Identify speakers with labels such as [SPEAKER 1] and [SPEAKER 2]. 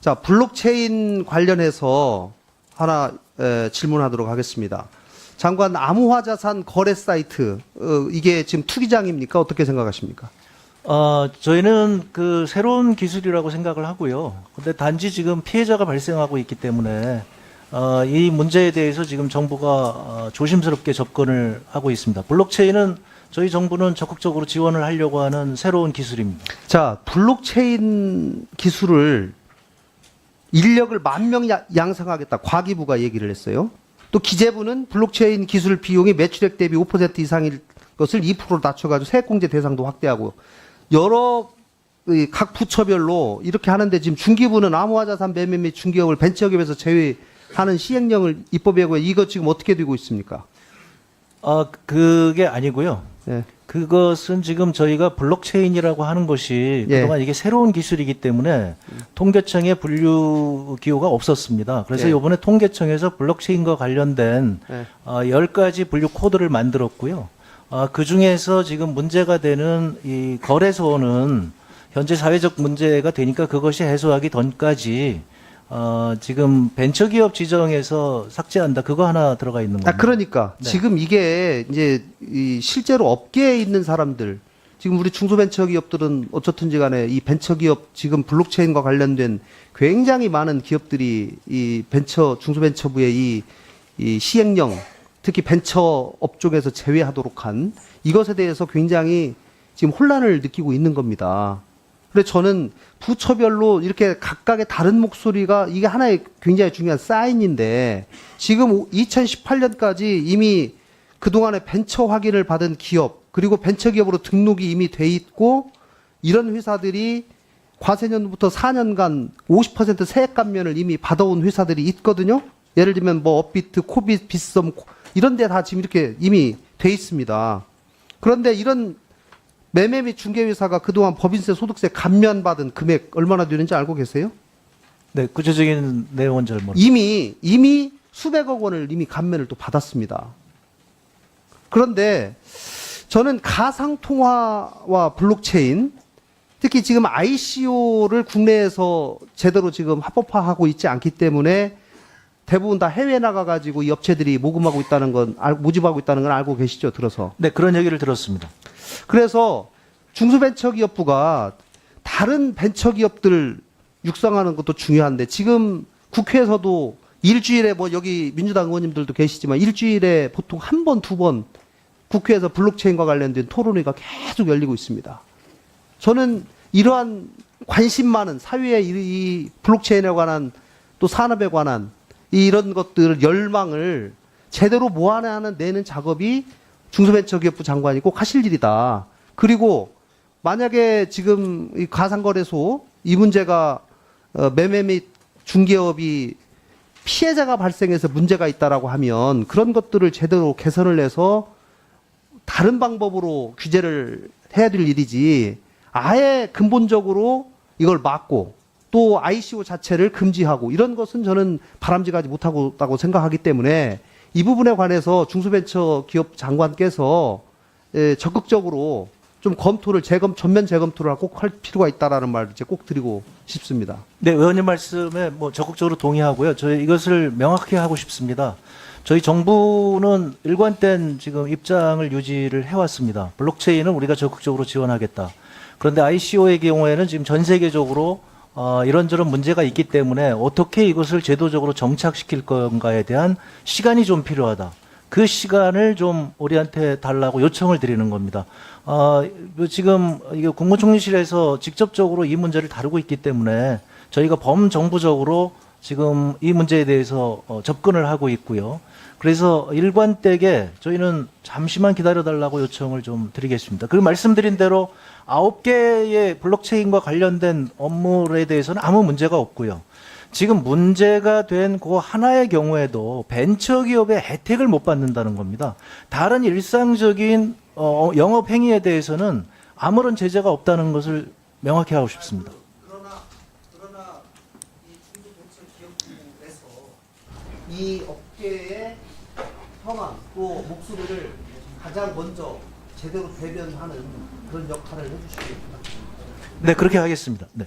[SPEAKER 1] 자, 블록체인 관련해서 하나 에, 질문하도록 하겠습니다. 장관 암호화 자산 거래 사이트 어, 이게 지금 투기장입니까? 어떻게 생각하십니까?
[SPEAKER 2] 어, 저희는 그 새로운 기술이라고 생각을 하고요. 근데 단지 지금 피해자가 발생하고 있기 때문에 어, 이 문제에 대해서 지금 정부가 어, 조심스럽게 접근을 하고 있습니다. 블록체인은 저희 정부는 적극적으로 지원을 하려고 하는 새로운 기술입니다.
[SPEAKER 1] 자, 블록체인 기술을 인력을 만 명 양성하겠다. 과기부가 얘기를 했어요. 또 기재부는 블록체인 기술 비용이 매출액 대비 5% 이상일 것을 2%로 낮춰가지고 세액공제 대상도 확대하고 여러 이각 부처별로 이렇게 하는데 지금 중기부는 암호화자산 매매 및 중개업을 벤처기업에서 제외하는 시행령을 입법에 하고 이거 지금 어떻게 되고 있습니까?
[SPEAKER 2] 어, 그게 아니고요.
[SPEAKER 1] 예.
[SPEAKER 2] 그것은 지금 저희가 블록체인이라고 하는 것이
[SPEAKER 1] 예.
[SPEAKER 2] 그동안 이게 새로운 기술이기 때문에 통계청에 분류 기호가 없었습니다. 그래서
[SPEAKER 1] 예.
[SPEAKER 2] 이번에 통계청에서 블록체인과 관련된
[SPEAKER 1] 예.
[SPEAKER 2] 어, 10가지 분류 코드를 만들었고요. 어, 그 중에서 지금 문제가 되는 이 거래소는 현재 사회적 문제가 되니까 그것이 해소하기 전까지 어, 지금 벤처기업 지정에서 삭제한다. 그거 하나 들어가 있는 겁니다.
[SPEAKER 1] 아, 그러니까
[SPEAKER 2] 네.
[SPEAKER 1] 지금 이게 이제 이 실제로 업계에 있는 사람들 지금 우리 중소벤처기업들은 어쨌든지 간에 이 벤처기업 지금 블록체인과 관련된 굉장히 많은 기업들이 이 벤처 중소벤처부의 이, 이 시행령 특히 벤처 업종에서 제외하도록 한 이것에 대해서 굉장히 지금 혼란을 느끼고 있는 겁니다. 그래서 저는 부처별로 이렇게 각각의 다른 목소리가 이게 하나의 굉장히 중요한 사인인데 지금 2018년까지 이미 그동안에 벤처 확인을 받은 기업 그리고 벤처 기업으로 등록이 이미 돼 있고 이런 회사들이 과세년부터 4년간 50% 세액 감면을 이미 받아온 회사들이 있거든요. 예를 들면 뭐 업비트, 코빗, 비썸 이런 데 다 지금 이렇게 이미 돼 있습니다. 그런데 이런 매매 및 중개회사가 그동안 법인세, 소득세 감면받은 금액 얼마나 되는지 알고 계세요?
[SPEAKER 2] 네, 구체적인 내용은 잘 모르겠습니다.
[SPEAKER 1] 이미 이미 수백억 원을 이미 감면을 또 받았습니다. 그런데 저는 가상 통화와 블록체인 특히 지금 ICO를 국내에서 제대로 지금 합법화하고 있지 않기 때문에 대부분 다 해외 나가 가지고 이 업체들이 모금하고 있다는 건 알- 모집하고 있다는 건 알고 계시죠? 들어서.
[SPEAKER 2] 네, 그런 얘기를 들었습니다.
[SPEAKER 1] 그래서 중소벤처기업부가 다른 벤처기업들 육성하는 것도 중요한데 지금 국회에서도 일주일에 뭐 여기 민주당 의원님들도 계시지만 일주일에 보통 한 번, 두 번 국회에서 블록체인과 관련된 토론회가 계속 열리고 있습니다. 저는 이러한 관심 많은 사회의 이, 이 블록체인에 관한 또 산업에 관한 이런 것들 열망을 제대로 모아내는 내는 작업이 중소벤처기업부 장관이 꼭 하실 일이다. 그리고 만약에 지금 이 가상거래소 이 문제가 어, 매매 및 중개업이 피해자가 발생해서 문제가 있다라고 하면 그런 것들을 제대로 개선을 해서 다른 방법으로 규제를 해야 될 일이지 아예 근본적으로 이걸 막고 또 ICO 자체를 금지하고 이런 것은 저는 바람직하지 못하고 있다고 생각하기 때문에 이 부분에 관해서 중소벤처기업 장관께서 에, 적극적으로 좀 검토를 재검 전면 재검토를 꼭 할 필요가 있다라는 말을 이제 꼭 드리고 싶습니다.
[SPEAKER 2] 네, 의원님 말씀에 뭐 적극적으로 동의하고요. 저희 이것을 명확히 하고 싶습니다. 저희 정부는 일관된 지금 입장을 유지를 해왔습니다. 블록체인은 우리가 적극적으로 지원하겠다. 그런데 ICO의 경우에는 지금 전 세계적으로 어, 이런저런 문제가 있기 때문에 어떻게 이것을 제도적으로 정착시킬 건가에 대한 시간이 좀 필요하다. 그 시간을 좀 우리한테 달라고 요청을 드리는 겁니다. 어, 지금 이게 국무총리실에서 직접적으로 이 문제를 다루고 있기 때문에 저희가 범정부적으로 지금 이 문제에 대해서 어, 접근을 하고 있고요. 그래서 일관되게 저희는 잠시만 기다려달라고 요청을 좀 드리겠습니다. 그리고 말씀드린 대로 아홉 개의 블록체인과 관련된 업무에 대해서는 아무 문제가 없고요. 지금 문제가 된 그 하나의 경우에도 벤처기업의 혜택을 못 받는다는 겁니다. 다른 일상적인 어, 영업 행위에 대해서는 아무런 제재가 없다는 것을 명확히 하고 싶습니다.
[SPEAKER 1] 그러나 그러나 이 중소벤처 기업부에서 이 업계의 현황 또 목소리를 가장 먼저 제대로 대변하는 그런 역할을 해주시기 바랍니다.
[SPEAKER 2] 네, 그렇게 하겠습니다. 네.